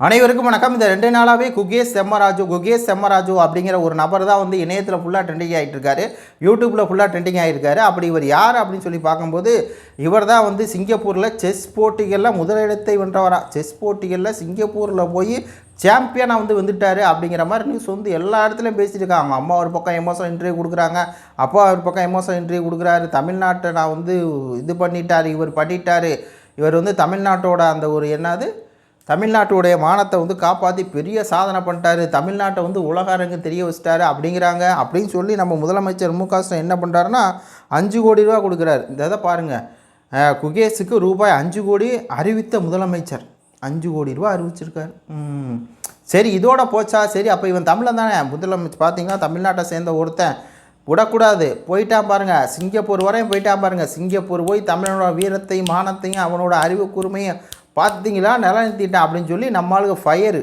அனைவருக்கும் வணக்கம். இந்த ரெண்டு நாளாகவே குகேஷ் செம்மராஜு குகேஷ் செம்மராஜு அப்படிங்கிற ஒரு நபர் தான் வந்து இணையத்தில் ஃபுல்லாக ட்ரெண்டிங் ஆகிட்டு இருக்காரு யூடியூப்பில் ஃபுல்லாக ட்ரெண்டிங் ஆகிருக்காரு அப்படி இவர் யார் அப்படின்னு சொல்லி பார்க்கும்போது இவர் தான் வந்து சிங்கப்பூரில் செஸ் போட்டிகளில் முதலிடத்தை வென்றவரா. செஸ் போட்டிகளில் சிங்கப்பூரில் போய் சாம்பியனாக வந்து வந்துட்டார் அப்படிங்கிற மாதிரி நியூஸ் வந்து எல்லா இடத்துலையும் பேசிட்டு இருக்காங்க. அவங்க அம்மா ஒரு பக்கம் எமோஷனல் இன்டர்வியூ கொடுக்குறாங்க. அப்பா ஒரு பக்கம் எமோஷனல் இன்டர்வியூ கொடுக்குறாரு. தமிழ்நாட்டை நான் வந்து இது பண்ணிட்டார் இவர் பண்ணிட்டார். இவர் வந்து தமிழ்நாட்டோட அந்த ஒரு என்னது? தமிழ்நாட்டுடைய மானத்தை வந்து காப்பாற்றி பெரிய சாதனை பண்ணிட்டாரு. தமிழ்நாட்டை வந்து உலக அரங்கு தெரிய வச்சிட்டாரு அப்படிங்கிறாங்க. அப்படின்னு சொல்லி நம்ம முதலமைச்சர் மு க ஸ்டாலின் என்ன பண்ணுறாருன்னா அஞ்சு கோடி ரூபா கொடுக்குறாரு. இந்த இதை பாருங்கள் குகேஷுக்கு ரூபாய் அஞ்சு கோடி அறிவித்த முதலமைச்சர். அஞ்சு கோடி ரூபா அறிவிச்சிருக்காரு. சரி இதோட போச்சா? சரி அப்போ இவன் தமிழன் தானே. முதலமைச்சர் பார்த்தீங்கன்னா தமிழ்நாட்டை சேர்ந்த ஒருத்தன். விடக்கூடாது. போயிட்டான் பாருங்க. சிங்கப்பூர் வரையும் போயிட்டான் பாருங்கள் சிங்கப்பூர் போய் தமிழனோட வீரத்தையும் மானத்தையும் அவனோட அறிவு கூர்மையும் பார்த்தீங்களா? நிலநிறுத்திட்டேன் அப்படின்னு சொல்லி நம்மளுக்கு ஃபயரு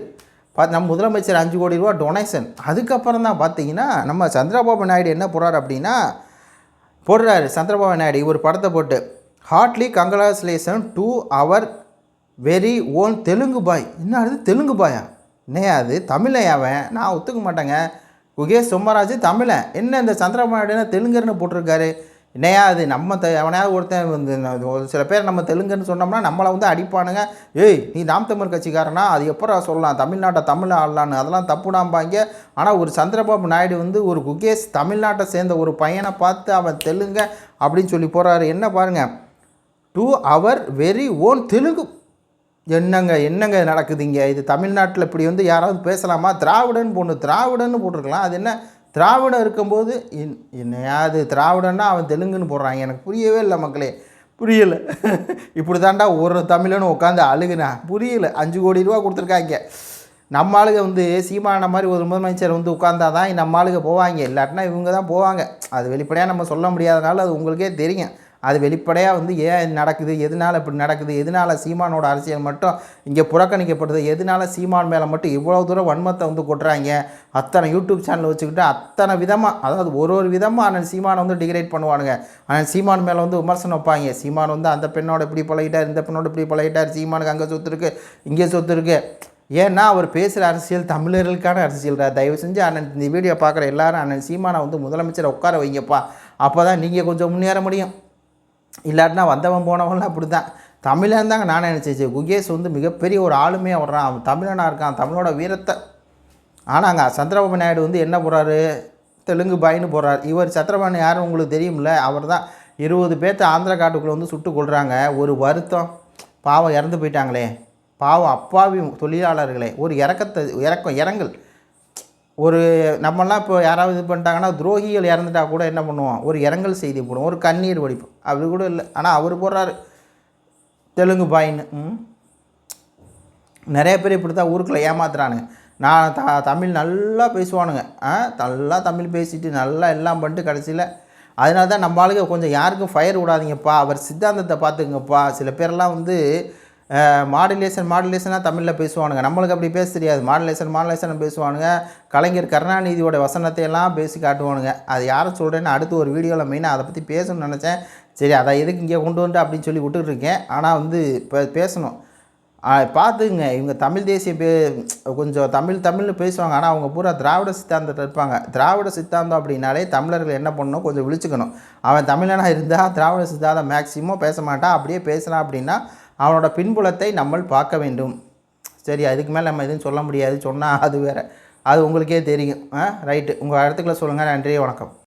பார்த்து நம்ம முதலமைச்சர் அஞ்சு கோடி ரூபா டொனேஷன் அதுக்கப்புறம் தான் பார்த்தீங்கன்னா நம்ம சந்திரபாபு நாயுடு என்ன போடுறாரு அப்படின்னா போடுறாரு சந்திரபாபு நாயுடு ஒரு படத்தை போட்டு. Heartly congratulation to our very own Telugu boy. என்னது தெலுங்கு பாயா? என்னையா அது? தமிழன் அவன்? நான் ஒத்துக்க மாட்டேங்க. குகேஷ் சொம்மராஜ் தமிழன். என்ன இந்த சந்திரபாபு நாயுடு தெலுங்குன்னு போட்டிருக்காரு? என்னையா அது நம்ம த எவனையாவது ஒருத்தன் வந்து ஒரு சில பேர் நம்ம தெலுங்குன்னு சொன்னோம்னா நம்மளை வந்து அடிப்பானுங்க. ஏய் நீ நாம் தமிழ் கட்சிக்காரனா? அது எப்போ சொல்லலாம்? தமிழ்நாட்டை தமிழ் ஆடலான்னு. அதெல்லாம் தப்புடாம்பாங்க. ஆனால் ஒரு சந்திரபாபு நாயுடு வந்து ஒரு குகேஷ் தமிழ்நாட்டை சேர்ந்த ஒரு பையனை பார்த்து அவன் தெலுங்க அப்படின்னு சொல்லி போகிறாரு என்ன பாருங்க. To our very own Telugu. என்னங்க என்னங்க நடக்குதுங்க? இது தமிழ்நாட்டில் இப்படி வந்து யாராவது பேசலாமா? திராவிடன் போடணும். திராவிடன்னு போட்டிருக்கலாம். அது என்ன? திராவிடம் இருக்கும்போது என்- என்னையாது திராவிடன்னா அவன் தெலுங்குன்னு போடுறாங்க. எனக்கு புரியவே இல்லை மக்களே. புரியலை. இப்படி தாண்டா ஒரு தமிழன்னு உட்காந்து அழுகுனா புரியல. அஞ்சு கோடி ரூபா கொடுத்துருக்காங்க. நம்ம ஆளுக வந்து சீமான மாதிரி ஒரு முதலமைச்சர் வந்து உட்காந்தாதான் நம்ம ஆளுக போவாங்க. இல்லாட்டினா இவங்க தான் போவாங்க. அது வெளிப்படையாக நம்ம சொல்ல முடியாதனால அது உங்களுக்கே தெரியும். அது வெளிப்படையாக வந்து ஏன் நடக்குது? எதனால் இப்படி நடக்குது? எதனால் சீமானோட அரசியல் மட்டும் இங்கே புறக்கணிக்கப்படுது? எதனால் சீமான் மேலே மட்டும் இவ்வளோ தூரம் வன்மத்தை வந்து கொட்டுறாங்க? அத்தனை யூடியூப் சேனல் வச்சுக்கிட்டு அத்தனை விதமாக அதாவது ஒரு ஒரு விதமாக அண்ணன் சீமானை வந்து டிகிரேட் பண்ணுவானுங்க. அண்ணன் சீமான் மேலே வந்து விமர்சனம் வைப்பாங்க. சீமான் வந்து அந்த பெண்ணோட இப்படி பழகிட்டார் இந்த பெண்ணோட இப்படி பழகிட்டார் சீமானுக்கு அங்கே சொத்து இருக்குது இங்கே சொத்து இருக்குது ஏன்னா அவர் பேசுகிற அரசியல் தமிழர்களுக்கான அரசியல் தயவு செஞ்சு அண்ணன் இந்த வீடியோ பார்க்குற எல்லாரும் அண்ணன் சீமானை வந்து முதலமைச்சரை உட்கார வைங்கப்பா. அப்போ தான் நீங்கள் கொஞ்சம் முன்னேற முடியும். இல்லாட்டினா வந்தவன் போனவன்லாம் அப்படி தான் தமிழன் தாங்க நான் நினச்சிச்சு குகேஷ் வந்து மிகப்பெரிய ஒரு ஆளுமையாக வர்றான். அவன் தமிழனாக இருக்கான். தமிழோட வீரத்தை. ஆனாங்க சந்திரபாபு நாயுடு வந்து என்ன போகிறாரு தெலுங்கு பாயின்னு போகிறார் இவர் சந்திரபாபு யாரும் உங்களுக்கு தெரியும்ல? அவர் தான் இருபது பேர்த்த ஆந்திரா காட்டுக்குள்ளே வந்து சுட்டு கொள்கிறாங்க ஒரு வருத்தம். பாவம் இறந்து போயிட்டாங்களே. பாவம் அப்பாவி தொழிலாளர்களே. ஒரு இறக்கத்தை இறக்கம் இறங்கல். ஒரு நம்மலாம் இப்போ யாராவது இது பண்ணிட்டாங்கன்னா துரோகிகள் இறந்துட்டா கூட என்ன பண்ணுவோம் ஒரு இரங்கல் செய்தி போடுவோம் ஒரு கண்ணீர் வடிப்போம் அப்படி கூட இல்லை. ஆனால் அவர் போடுறாரு. தெலுங்கு பாயின்னு. ம். நிறைய பேர் இப்படி தான் ஊருக்குள்ளே ஏமாத்துறானுங்க. நான் த தமிழ் நல்லா பேசுவானுங்க. ஆ நல்லா தமிழ் பேசிட்டு நல்லா எல்லாம் பண்ணிட்டு கடைசியில் அதனால தான் நம்ம ஆளுங்க கொஞ்சம் யாருக்கும் ஃபயர் விடாதீங்கப்பா. அவர் சித்தாந்தத்தை பார்த்துக்குங்கப்பா. சில பேரெல்லாம் வந்து மாடுலேஷன் மாடுலேஷனாக தமிழில் பேசுவானுங்க. நம்மளுக்கு அப்படி பேச தெரியாது. Modulation modulation பேசுவானுங்க. கலைஞர் கருணாநிதியோட வசனத்தை எல்லாம் பேசி காட்டுவானுங்க. அது யாரை சொல்கிறேன்னு அடுத்து ஒரு வீடியோவில் மெயினாக அதை பற்றி பேசணும்னு நினச்சேன். சரி அதை எதுக்கு இங்கே கொண்டு வந்து அப்படின்னு சொல்லி விட்டுருக்கேன் ஆனால் வந்து இப்போ பேசணும். பார்த்துக்குங்க. பார்த்துங்க இவங்க தமிழ் தேசிய பே கொஞ்சம் தமிழ் தமிழ்னு பேசுவாங்க. ஆனால் அவங்க பூரா திராவிட சித்தாந்தத்தில் இருப்பாங்க. திராவிட சித்தாந்தம் அப்படின்னாலே தமிழர்கள் என்ன பண்ணணும்? கொஞ்சம் விழிச்சுக்கணும். அவன் தமிழனாக இருந்தால் திராவிட சித்தாந்தம் மேக்சிமம் பேச மாட்டான். அப்படியே பேசலாம் அப்படின்னா அவனோட பின்புலத்தை நம்ம பார்க்க வேண்டும். சரி அதுக்கு மேலே நம்ம எதுவும் சொல்ல முடியாது. சொன்னால் அது வேறு. அது உங்களுக்கே தெரியும். ஆ ரைட்டு. உங்கள் இடத்துக்குள்ள சொல்லுங்கள் நன்றி வணக்கம்.